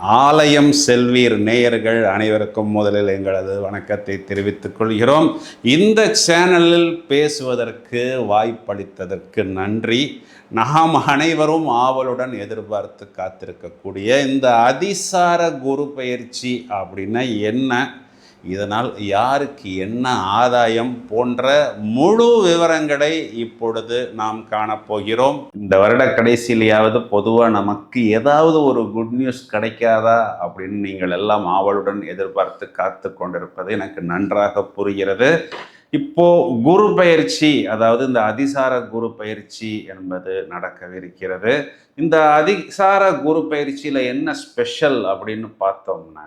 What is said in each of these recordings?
ஆலயம் செல்வீர் நேயர்கள் அனைவருக்கும் முதலில் எங்களது வணக்கத்தை தெரிவித்துக் கொள்கிறோம். இந்த சேனலில் பேசுவதற்கு வாய்ப்பளித்ததற்கு நன்றி. நாம் அனைவரும் ஆவலுடன் எதிர்பார்த்து காத்திருக்கக்கூடிய இந்த அதிசார குரு பயிற்சி அப்படின்னா என்ன? இதனால் யாருக்கு என்ன ஆதாயம் போன்ற முழு விவரங்களை இப்பொழுது நாம் காணப்போகிறோம். இந்த வருட கடைசியிலேயாவது பொதுவாக நமக்கு ஏதாவது ஒரு குட் நியூஸ் கிடைக்காதா அப்படின்னு நீங்கள் எல்லாம் ஆவலுடன் எதிர்பார்த்து காத்து கொண்டிருப்பது எனக்கு நன்றாக புரிகிறது. இப்போ குரு பயிற்சி அதாவது இந்த அதிசார குரு பயிற்சி என்பது நடக்கவிருக்கிறது. இந்த அதிசார குரு பயிற்சியில் என்ன ஸ்பெஷல் அப்படின்னு பார்த்தோம்னா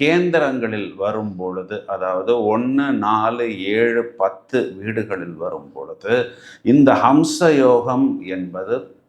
கேந்திரங்களில் வரும் பொழுது அதாவது ஒன்று நாலு ஏழு பத்து வீடுகளில் வரும் பொழுது இந்த ஹம்ச யோகம் என்பது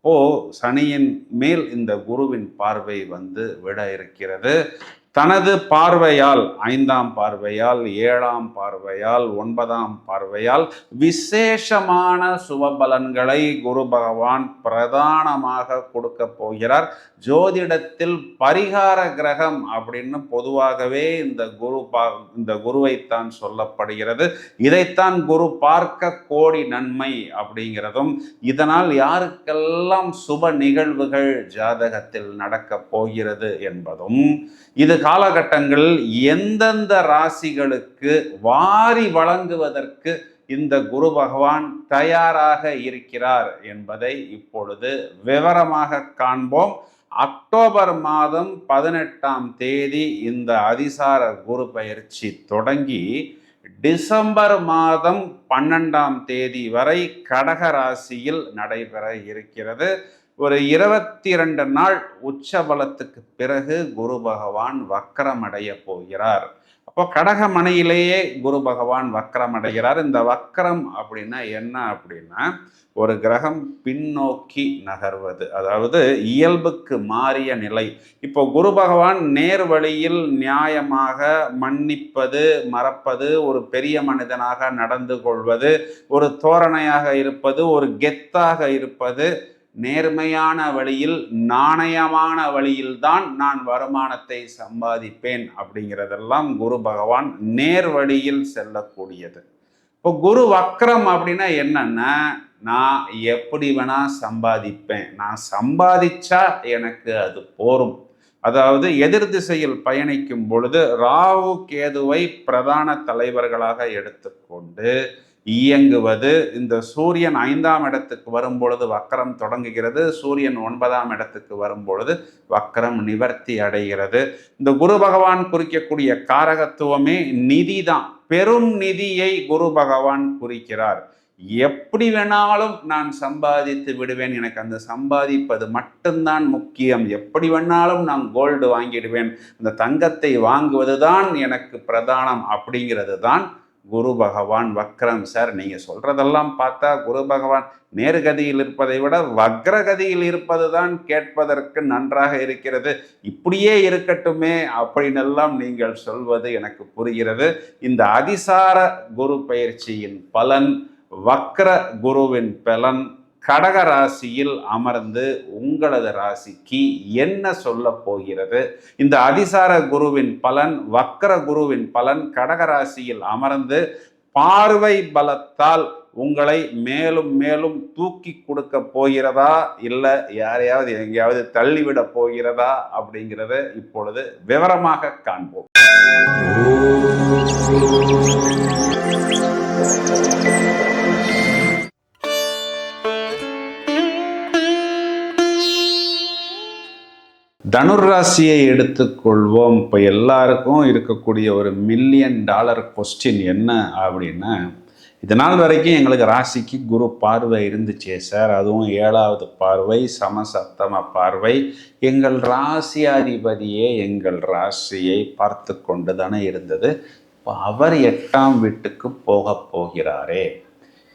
ஓ சனியின் மேல் இந்த குருவின் பார்வை வந்து விட இருக்கிறது. தனது பார்வையால் ஐந்தாம் பார்வையால் ஏழாம் பார்வையால் ஒன்பதாம் பார்வையால் விசேஷமான சுபபலன்களை குரு பகவான் பிரதானமாக கொடுக்க போகிறார். ஜோதிடத்தில் பரிகார கிரகம் அப்படின்னு பொதுவாகவே இந்த குரு பா இந்த குருவைத்தான் சொல்லப்படுகிறது. இதைத்தான் குரு பார்க்க கோடி நன்மை அப்படிங்கிறதும் இதனால் யாருக்கெல்லாம் சுப நிகழ்வுகள் ஜாதகத்தில் நடக்கப் போகிறது என்பதும் இது காலகட்டங்களில் எந்தெந்த ராசிகளுக்கு வாரி வழங்குவதற்கு இந்த குரு பகவான் தயாராக இருக்கிறார் என்பதை இப்பொழுது விவரமாக காண்போம். அக்டோபர் மாதம் பதினெட்டாம் தேதி இந்த அதிசார குரு பயிற்சி தொடங்கி டிசம்பர் மாதம் பன்னெண்டாம் தேதி வரை கடக ராசியில் நடைபெற இருக்கிறது. ஒரு இருபத்தி ரெண்டு நாள் உச்சபலத்துக்கு பிறகு குரு பகவான் வக்கரமடைய போகிறார். அப்போ கடகமனையிலேயே குரு பகவான் வக்கரம் அடைகிறார் இந்த வக்கரம் அப்படின்னா என்ன அப்படின்னா ஒரு கிரகம் பின்னோக்கி நகர்வது. அதாவது இயல்புக்கு மாறிய நிலை. இப்போ குரு பகவான் நேர் வழியில் நியாயமாக மன்னிப்பது மறப்பது ஒரு பெரிய மனிதனாக நடந்து கொள்வது ஒரு தோரணையாக இருப்பது ஒரு கெத்தாக இருப்பது நேர்மையான வழியில் நாணயமான வழியில்தான் நான் வருமானத்தை சம்பாதிப்பேன் அப்படிங்கிறதெல்லாம் குரு பகவான் நேர் வழியில் செல்லக்கூடியது. இப்போ குரு வக்ரம் அப்படின்னா என்னன்னா நான் எப்படி வேணா சம்பாதிப்பேன். நான் சம்பாதிச்சா எனக்கு அது போரும். அதாவது எதிர் திசையில் பயணிக்கும் பொழுது ராகு கேதுவை பிரதான தலைவர்களாக எடுத்துக்கொண்டு இயங்குவது. இந்த சூரியன் ஐந்தாம் இடத்துக்கு வரும் பொழுது வக்கரம் தொடங்குகிறது. சூரியன் ஒன்பதாம் இடத்துக்கு வரும் பொழுது வக்கரம் நிவர்த்தி அடைகிறது. இந்த குரு பகவான் குறிக்கக்கூடிய காரகத்துவமே நிதி தான் பெரும் நிதியை குரு பகவான் குறிக்கிறார். எப்படி வேணாலும் நான் சம்பாதித்து விடுவேன். எனக்கு அந்த சம்பாதிப்பது மட்டும்தான் முக்கியம். எப்படி வேணாலும் நான் கோல்டு வாங்கிடுவேன். அந்த தங்கத்தை வாங்குவது தான் எனக்கு பிரதானம் அப்படிங்கிறது தான் குரு பகவான் வக்ரம் சார். நீங்கள் சொல்கிறதெல்லாம் பார்த்தா குரு பகவான் நேர்கதியில் இருப்பதை விட வக்ரகதியில் இருப்பது தான் கேட்பதற்கு நன்றாக இருக்கிறது. இப்படியே இருக்கட்டுமே அப்படின்னெல்லாம் நீங்கள் சொல்வது எனக்கு புரிகிறது. இந்த அதிசார குரு பயிற்சியின் பலன் வக்ர குருவின் பலன் கடக ராசியில் அமர்ந்து உங்களது ராசிக்கு என்ன சொல்ல போகிறது? இந்த அதிசார குருவின் பலன் வக்கர குருவின் பலன் கடக ராசியில் அமர்ந்து பார்வை பலத்தால் உங்களை மேலும் மேலும் தூக்கி கொடுக்க போகிறதா? இல்லை யாரையாவது எங்கேயாவது தள்ளிவிட போகிறதா? அப்படிங்கிறத இப்பொழுது விவரமாக காண்போம். Thank you. தனுர் ராசியை எடுத்துக்கொள்வோம். இப்போ எல்லாருக்கும் இருக்கக்கூடிய ஒரு மில்லியன் டாலர் கொஸ்டின் என்ன அப்படின்னா இது நாள் வரைக்கும் எங்களுக்கு ராசிக்கு குரு பார்வை இருந்துச்சே சார். அதுவும் ஏழாவது பார்வை சமசப்தம பார்வை. எங்கள் ராசியாதிபதியே எங்கள் ராசியை பார்த்து கொண்டு தானே இருந்தது. இப்போ அவர் எட்டாம் வீட்டுக்கு போக போகிறாரே.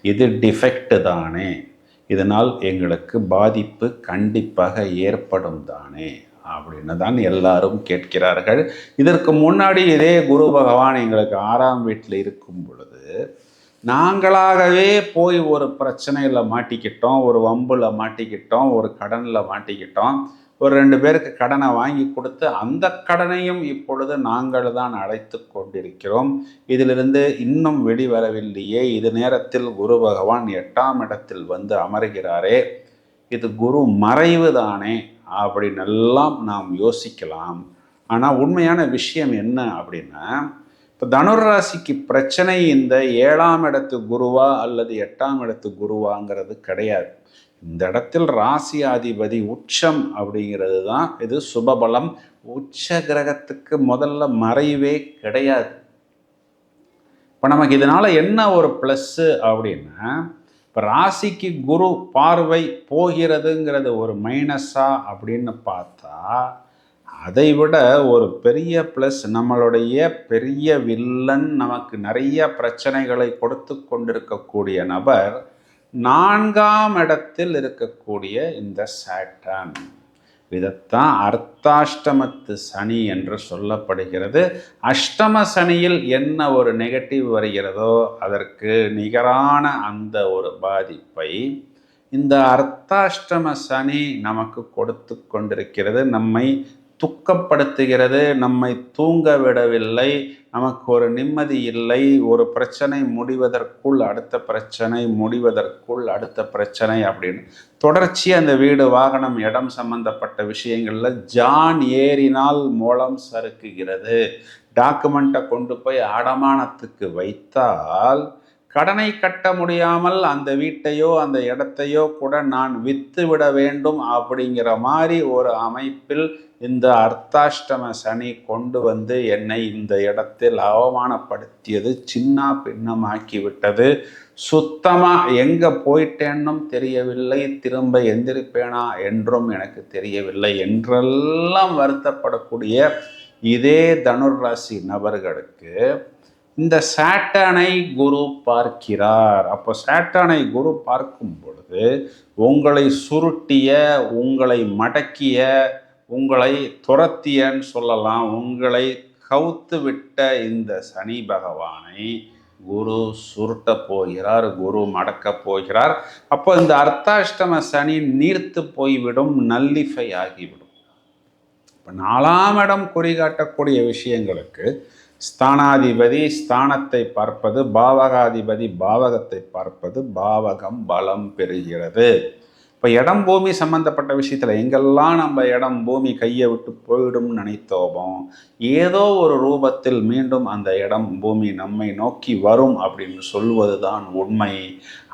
இது டிஃபெக்ட் தானே. இதனால் எங்களுக்கு பாதிப்பு கண்டிப்பாக ஏற்படும் தானே. அப்படின்னு தான் எல்லாரும் கேட்கிறார்கள். இதற்கு முன்னாடி இதே குரு பகவான் எங்களுக்கு ஆறாம் வீட்டில் இருக்கும் பொழுது நாங்களாகவே போய் ஒரு பிரச்சனையில் மாட்டிக்கிட்டோம் ஒரு வம்பில் மாட்டிக்கிட்டோம் ஒரு கடனில் மாட்டிக்கிட்டோம். ஒரு ரெண்டு பேருக்கு கடனை வாங்கி கொடுத்து அந்த கடனையும் இப்பொழுது நாங்கள் தான் அழைத்து கொண்டிருக்கிறோம். இதிலிருந்து இன்னும் வெளிவரவில்லையே. இது நேரத்தில் குரு பகவான் எட்டாம் இடத்தில் வந்து அமர்கிறாரே. இது குரு மறைவு தானே. அப்படின்னெல்லாம் நாம் யோசிக்கலாம். ஆனால் உண்மையான விஷயம் என்ன அப்படின்னா இப்போ தனுர் ராசிக்கு பிரச்சனை இந்த ஏழாம் இடத்து குருவா அல்லது எட்டாம் இடத்து குருவாங்கிறது கிடையாது. இந்த இடத்தில் ராசியாதிபதி உச்சம் அப்படிங்கிறது தான் இது சுபபலம். உச்ச கிரகத்துக்கு முதல்ல மறைவே கிடையாது. இப்போ நமக்கு இதனால் என்ன ஒரு ப்ளஸ்ஸு அப்படின்னா இப்போ ராசிக்கு குரு பார்வை போகிறதுங்கிறது ஒரு மைனஸா அப்படின்னு பார்த்தா அதை விட ஒரு பெரிய ப்ளஸ் நம்மளுடைய பெரிய வில்லன் நமக்கு நிறைய பிரச்சனைகளை கொடுத்து கொண்டிருக்கக்கூடிய நபர் நான்காம் இடத்தில் இருக்கக்கூடிய இந்த சேட்டன். இதைத்தான் அர்த்தாஷ்டமத்து சனி என்று சொல்லப்படுகிறது. அஷ்டம சனியில் என்ன ஒரு நெகட்டிவ் வருகிறதோ அதற்கு நிகரான அந்த ஒரு பாதிப்பை இந்த அர்த்தாஷ்டம சனி நமக்கு கொடுத்து கொண்டிருக்கிறது. நம்மை துக்கப்படுத்துகிறது நம்மை தூங்க விடவில்லை நமக்கு ஒரு நிம்மதி இல்லை ஒரு பிரச்சனை முடிவதற்குள் அடுத்த பிரச்சனை முடிவதற்குள் அடுத்த பிரச்சனை அப்படின்னு. தொடர்ச்சி அந்த வீடு வாகனம் இடம் சம்பந்தப்பட்ட விஷயங்களில் ஜான் ஏறினால் மூலம் சறுக்குகிறது. டாக்குமெண்ட்டை கொண்டு போய் அடமானத்துக்கு வைத்தால் கடனை கட்ட முடியாமல் அந்த வீட்டையோ அந்த இடத்தையோ கூட நான் வித்து விட வேண்டும் அப்படிங்கிற மாதிரி ஒரு அமைப்பில் இந்த அர்த்தாஷ்டம சனி கொண்டு வந்து என்னை இந்த இடத்தில் அவமானப்படுத்தியது சின்ன பின்னமாக்கி விட்டது. சுத்தமாக எங்கே போயிட்டேன்னும் தெரியவில்லை திரும்ப எந்திரிப்பேனா என்றும் எனக்கு தெரியவில்லை என்றெல்லாம் வருத்தப்படக்கூடிய இதே தனுர் ராசி நபர்களுக்கு இந்த சாட்டனை குரு பார்க்கிறார். அப்போ சேட்டனை குரு பார்க்கும் பொழுது உங்களை சுருட்டிய உங்களை மடக்கிய உங்களை துரத்தியன்னு சொல்லலாம். உங்களை கவுத்து விட்ட இந்த சனி பகவானை குரு சுருட்ட போகிறார் குரு மடக்க போகிறார். அப்போ இந்த அர்த்தாஷ்டம சனி நீர்த்து போய்விடும் நல்லிஃபை ஆகிவிடும். இப்போ நாலாம் இடம் குறிகாட்டக்கூடிய விஷயங்களுக்கு ஸ்தானாதிபதி ஸ்தானத்தை பார்ப்பது பாவகாதிபதி பாவகத்தை பார்ப்பது பாவகம் பலம் பெறுகிறது. இப்போ இடம் பூமி சம்மந்தப்பட்ட விஷயத்தில் எங்கெல்லாம் நம்ம இடம் பூமி கையை விட்டு போயிடும்னு நினைத்தோமோ ஏதோ ஒரு ரூபத்தில் மீண்டும் அந்த இடம் பூமி நம்மை நோக்கி வரும் அப்படின்னு சொல்வது தான் உண்மை.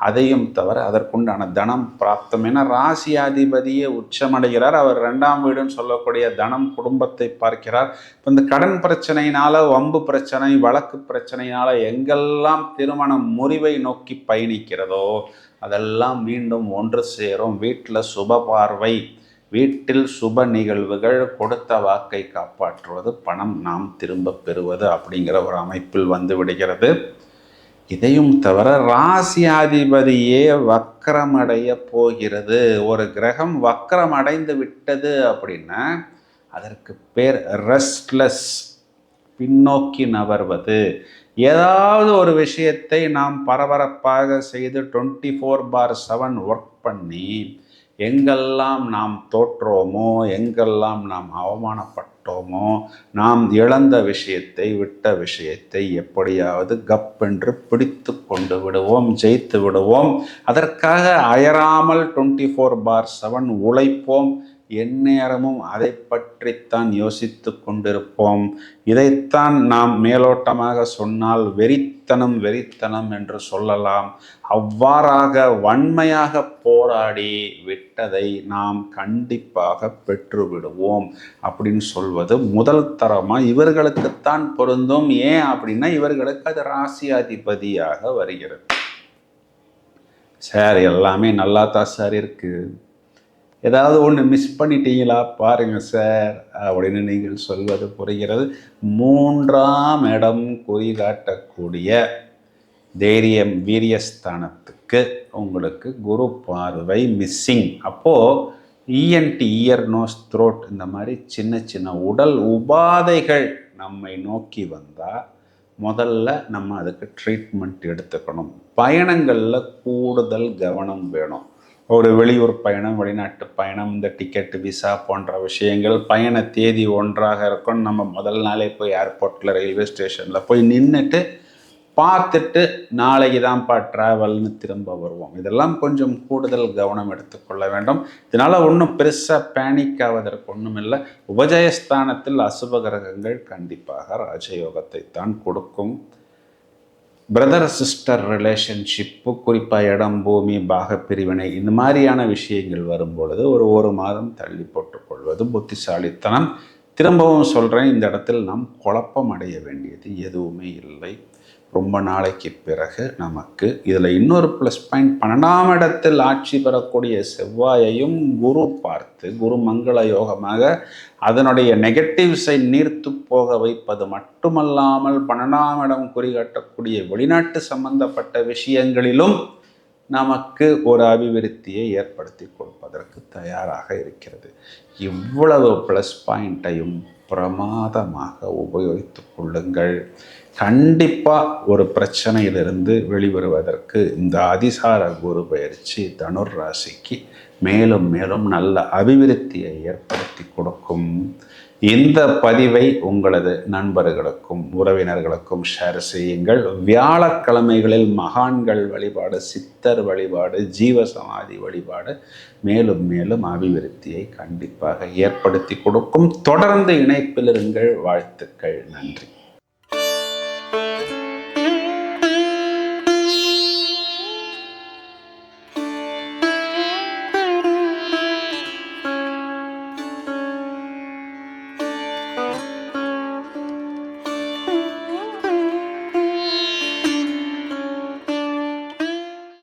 அதையும் தவிர அதற்குண்டான தனம் பிராப்தம். என ராசியாதிபதியே உச்சமடைகிறார். அவர் ரெண்டாம் வீடுன்னு சொல்லக்கூடிய தனம் குடும்பத்தை பார்க்கிறார். இப்போ இந்த கடன் பிரச்சனையினால வம்பு பிரச்சனை வழக்கு பிரச்சனையினால எங்கெல்லாம் திருமணம் முறிவை நோக்கி பயணிக்கிறதோ அதெல்லாம் மீண்டும் ஒன்று சேரும். வீட்டில் சுப பார்வை. வீட்டில் சுப நிகழ்வுகள். கொடுத்த வாக்கை காப்பாற்றுவது பணம் நாம் திரும்ப பெறுவது அப்படிங்கிற ஒரு அமைப்பில் வந்து விடுகிறது. இதையும் தவிர ராசியாதிபதியே வக்கரமடைய போகிறது. ஒரு கிரகம் வக்கரம் அடைந்து விட்டது அப்படின்னா அதற்கு பேர் ரெஸ்ட்லெஸ். பின்னோக்கி நகர்வது. ஏதாவது ஒரு விஷயத்தை நாம் பரபரப்பாக செய்து twenty four by seven work பண்ணி எங்கெல்லாம் நாம் தோற்றோமோ எங்கெல்லாம் நாம் அவமானப்பட்டோமோ நாம் இழந்த விஷயத்தை விட்ட விஷயத்தை எப்படியாவது கப்பென்று பிடித்து கொண்டு விடுவோம் ஜெயித்து விடுவோம். அதற்காக அயராமல் டுவெண்ட்டி ஃபோர் பார் செவன் உழைப்போம். எந்நேரமும் அதை பற்றித்தான் யோசித்து கொண்டிருப்போம். இதைத்தான் நாம் மேலோட்டமாக சொன்னால் வெறித்தனம் வெறித்தனம் என்று சொல்லலாம். அவ்வாறாக வன்மையாக போராடி விட்டதை நாம் கண்டிப்பாக பெற்றுவிடுவோம் அப்படின்னு சொல்வது முதல் தரமாக இவர்களுக்குத்தான் பொருந்தும். ஏன் அப்படின்னா இவர்களுக்கு அது ராசியாதிபதியாக வருகிறது. சார் எல்லாமே நல்லா தான் சார் இருக்குது ஏதாவது ஒன்று மிஸ் பண்ணிட்டீங்களா? பாருங்கள் சார் அப்படின்னு நீங்கள் சொல்வது புரிகிறது. மூன்றாம் இடம் குறிகாட்டக்கூடிய தைரியம் வீரியஸ்தானத்துக்கு உங்களுக்கு குரு பார்வை மிஸ்ஸிங் அப்போது இஎன்டி இயர் நோஸ் த்ரோட் இந்த மாதிரி சின்ன சின்ன உடல் உபாதைகள் நம்மை நோக்கி வந்தால் முதல்ல நம்ம அதுக்கு ட்ரீட்மெண்ட் எடுத்துக்கணும். பயணங்களில் கூடுதல் கவனம் வேணும். ஒரு வெளியூர் பயணம் வெளிநாட்டு பயணம் இந்த டிக்கெட் விசா போன்ற விஷயங்கள் பயண தேதி ஒன்றாக இருக்கும். நம்ம முதல் நாளே போய் ஏர்போர்ட்டில் ரயில்வே ஸ்டேஷனில் போய் நின்றுட்டு பார்த்துட்டு நாளைக்கு தான்ப்பா ட்ராவல்னு திரும்ப வருவோம். இதெல்லாம் கொஞ்சம் கூடுதல் கவனம் எடுத்துக்கொள்ள வேண்டும். இதனால் ஒன்றும் பெருசாக பேனிக் ஆவதற்கு ஒன்றும் இல்லை உபஜயஸ்தானத்தில் அசுப கிரகங்கள் கண்டிப்பாக ராஜயோகத்தை தான் கொடுக்கும். பிரதர் சிஸ்டர் ரிலேஷன்ஷிப்பு குறிப்பாக இடம் பூமி பாக பிரிவினை இந்த மாதிரியான விஷயங்கள் வரும்பொழுது ஒரு ஒரு மாதம் தள்ளி போட்டுக்கொள்வது புத்திசாலித்தனம். திரும்பவும் சொல்கிறேன் இந்த இடத்தில் நாம் குழப்பம் அடைய வேண்டியது எதுவுமே இல்லை. ரொம்ப நாளைக்கு பிறகு நமக்கு இதில் இன்னொரு ப்ளஸ் பாயிண்ட் பன்னெண்டாம் இடத்தில் ஆட்சி பெறக்கூடிய செவ்வாயையும் குரு பார்த்து குரு மங்கள யோகமாக அதனுடைய நெகட்டிவ்ஸை நீர்த்து போக வைப்பது மட்டுமல்லாமல் பன்னெண்டாம் இடம் குறிகாட்டக்கூடிய வெளிநாட்டு சம்பந்தப்பட்ட விஷயங்களிலும் நமக்கு ஒரு அபிவிருத்தியை ஏற்படுத்தி கொடுப்பதற்கு தயாராக இருக்கிறது. இவ்வளவு ப்ளஸ் பாயிண்ட்டையும் பிரமாதமாக உபயோகித்து கொள்ளுங்கள். கண்டிப்பாக ஒரு பிரச்சனையிலிருந்து வெளிவருவதற்கு இந்த அதிசார குரு பயிற்சி தனுர் ராசிக்கு மேலும் மேலும் நல்ல அபிவிருத்தியை ஏற்படுத்தி கொடுக்கும். இந்த பதிவை உங்களது நண்பர்களுக்கும் உறவினர்களுக்கும் ஷேர் செய்யுங்கள். வியாழக்கிழமைகளில் மகான்கள் வழிபாடு சித்தர் வழிபாடு ஜீவசமாதி வழிபாடு மேலும் மேலும் அபிவிருத்தியை கண்டிப்பாக ஏற்படுத்தி கொடுக்கும். தொடர்ந்து இணைப்பில் இருங்கள். வாழ்த்துக்கள். நன்றி. you